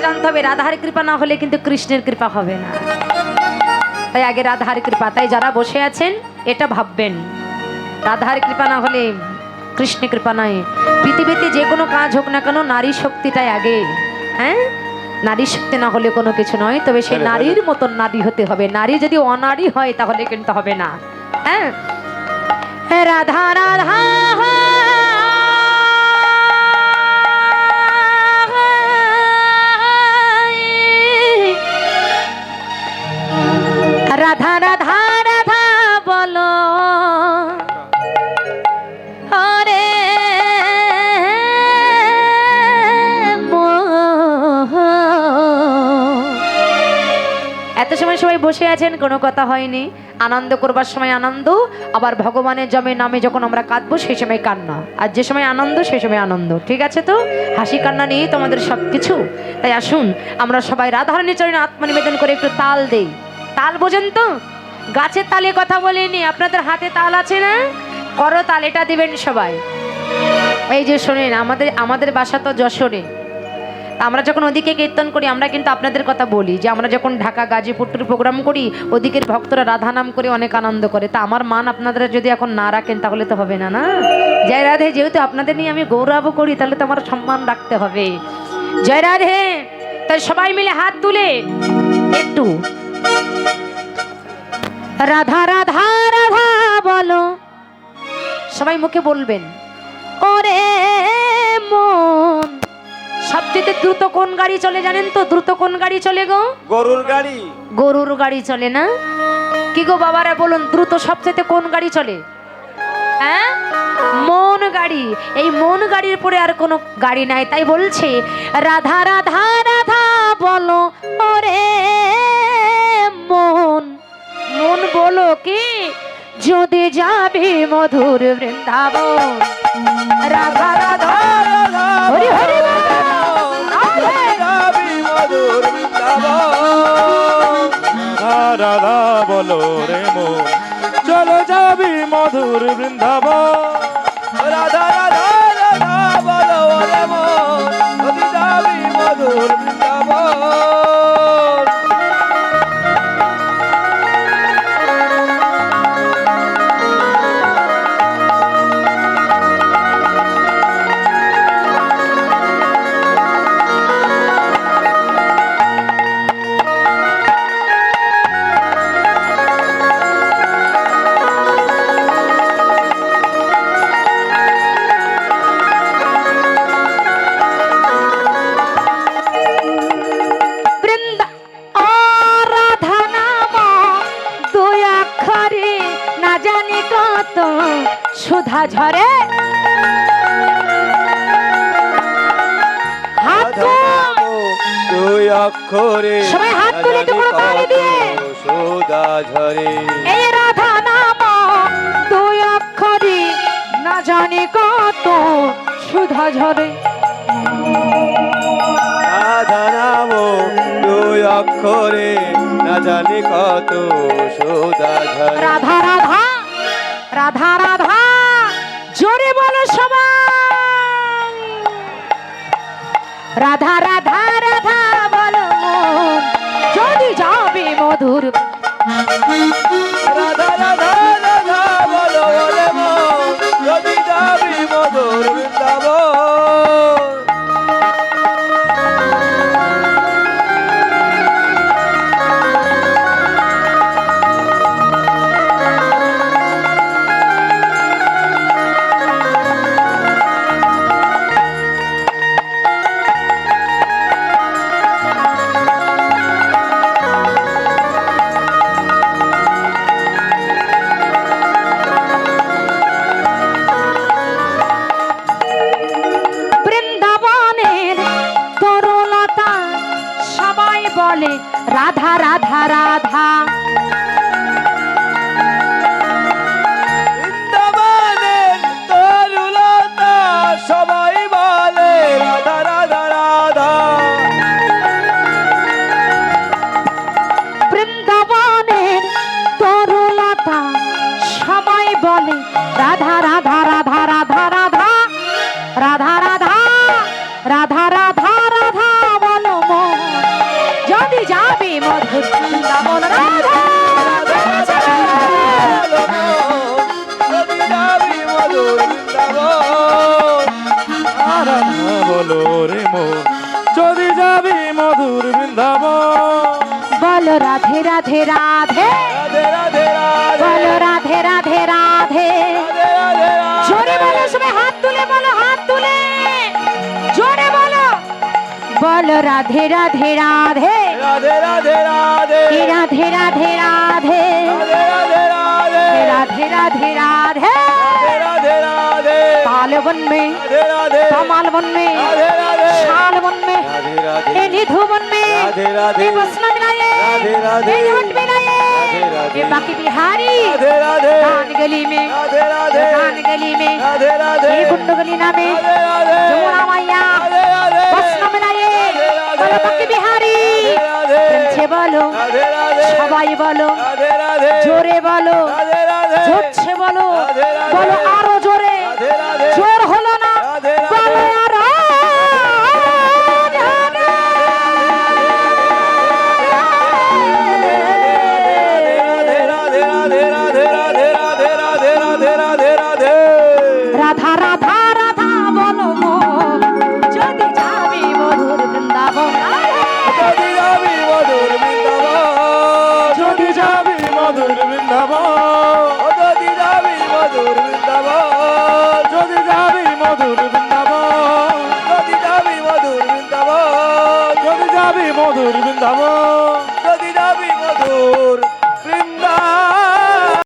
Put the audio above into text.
জানতে হবে রাধার কৃপা না হলে কিন্তু কৃষ্ণের কৃপা হবে না। তাই আগে রাধার কৃপা তাই যারা বসে আছেন এটা ভাববেন। রাধার কৃপা না হলে কৃষ্ণ কৃপা নয়। পৃথিবীতে যে কোনো কাজ হোক না কেন নারী শক্তিটাই আগে। হ্যাঁ? নারী শক্তি না হলে কোনো কিছু নয় তবে সেই হ্যাঁ, নারীর মতন নারী হতে হবে। নারী যদি অনারী হয় তাহলে কিন্তু হবে না। হ্যাঁ? রাধা রাধা সবাই বসে আছেন, কোনো কথা হয়নি। আনন্দ করবার সময় আনন্দ, আবার ভগবানের জমে নামে যখন আমরা কাঁদবো, সেই সময় কান্না। আর যে সময় আনন্দ সেই সময় আনন্দ। ঠিক আছে তো? হাসি কান্না নিয়েই তো আমাদের সব কিছু তাই আসুন, আমরা সবাই রাধারণী চরণে আত্মনিবেদন করে একটু তাল দেই। তাল বোঝেন তো? গাছের তালে কথা বলিনি, আপনাদের হাতে তাল আছে না? করো তাল, এটা দিবেন সবাই। এই যে শোনেন, আমাদের আমাদের বাসা তো যশোরে। আমরা যখন ওদিকে কীর্তন করি, আমরা কিন্তু আপনাদের কথা বলি যে আমরা যখন ঢাকা গাজীপুর প্রোগ্রাম করি, ওদিকের ভক্তরা রাধা নাম করে অনেক আনন্দ করে। তা আমার মান আপনারা যদি এখন না রাখেন, তাহলে তো হবে না না? জয় রাধে, যেহেতু আপনাদের নিয়ে আমি গৌরব করি, তাহলে তো আমার সম্মান রাখতে হবে। জয় রাধে, তাই সবাই মিলে হাত তুলে একটু। রাধা রাধা রাধা বলো। সবাই মুখে বলবেন, ওরে মন সবচেয়ে দ্রুত কোন গাড়ি চলে জানেন তো? দ্রুত কোন গাড়ি চলে গো? গরুর গাড়ি। গরুর গাড়ি চলে না? কি গো বাবারা বলুন দ্রুত সবচেয়ে কোন গাড়ি চলে? হ্যাঁ? মন গাড়ি। এই মন গাড়ির পরে আর কোনো গাড়ি নাই তাই বলছে রাধা রাধা রাধা বলো ওরে মন। মন বলো কি? যদি যাবি মধুর বৃন্দাবন রাধা রাধা হরি হরি মধুর বৃন্দাবন। রাধা বলো রে মো চলো যাবি মধুর বৃন্দাবন ঝরে। হাত। দুই অক্ষরে। সবাই হাত তুলে একটু করে তালি দিয়ে। সুদা ঝরে। এই রাধা নাম দুই অক্ষরে। না জানি কত সুধা ঝরে। রাধা নাম দুই অক্ষরে। না জানি কত সুদা ঝরে। রাধা রাধা রাধা রাধা। জোরে বলো সবাই। রাধা রাধা রাধা বলো যদি যাবে মধুর রাধা রাধা। बोले राधा राधा राधा। রাধে রাধে। বলো রাধে রাধে রাধে। রাধে রাধে রাধে। জোরে বলো সবাই হাত তুলে বলো হাত তুলে। জোরে বলো। বলো রাধে রাধে রাধে। রাধে রাধে রাধে। রাধে রাধে রাধে। রাধে রাধে রাধে। वन में कमाल वन में शाल वन में ये निधु वन में ये मुस्लिम लाए ये जट में लाए ये बाकी बिहारी धान गली में धान गली में ये गुंडो गली ना में जोड़ा माया मुस्लिम लाए बोलो बाकी बिहारी বলো সবাই বলো জোরে बालो ঝরছে বলো বলো আরও